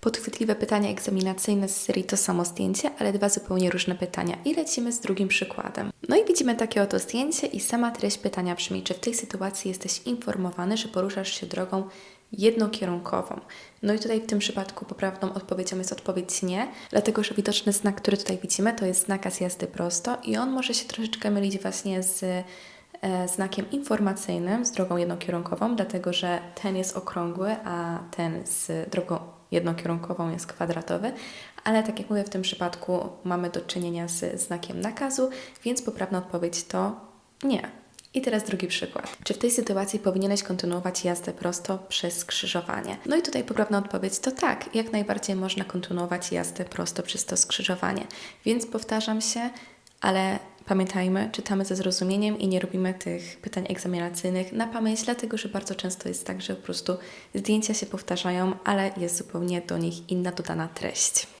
Podchwytliwe pytania egzaminacyjne z serii to samo zdjęcie, ale dwa zupełnie różne pytania. I lecimy z drugim przykładem. No i widzimy takie oto zdjęcie i sama treść pytania brzmi, czy w tej sytuacji jesteś informowany, że poruszasz się drogą jednokierunkową. No i tutaj w tym przypadku poprawną odpowiedzią jest odpowiedź nie, dlatego że widoczny znak, który tutaj widzimy, to jest nakaz jazdy prosto i on może się troszeczkę mylić właśnie z e, znakiem informacyjnym, z drogą jednokierunkową, dlatego że ten jest okrągły, a ten z drogą jednokierunkową jest kwadratowy, ale tak jak mówię, w tym przypadku mamy do czynienia z znakiem nakazu, więc poprawna odpowiedź to nie. I teraz drugi przykład. Czy w tej sytuacji powinieneś kontynuować jazdę prosto przez skrzyżowanie? No i tutaj poprawna odpowiedź to tak, jak najbardziej można kontynuować jazdę prosto przez to skrzyżowanie. Więc powtarzam się, ale pamiętajmy, czytamy ze zrozumieniem i nie robimy tych pytań egzaminacyjnych na pamięć, dlatego że bardzo często jest tak, że po prostu zdjęcia się powtarzają, ale jest zupełnie do nich inna dodana treść.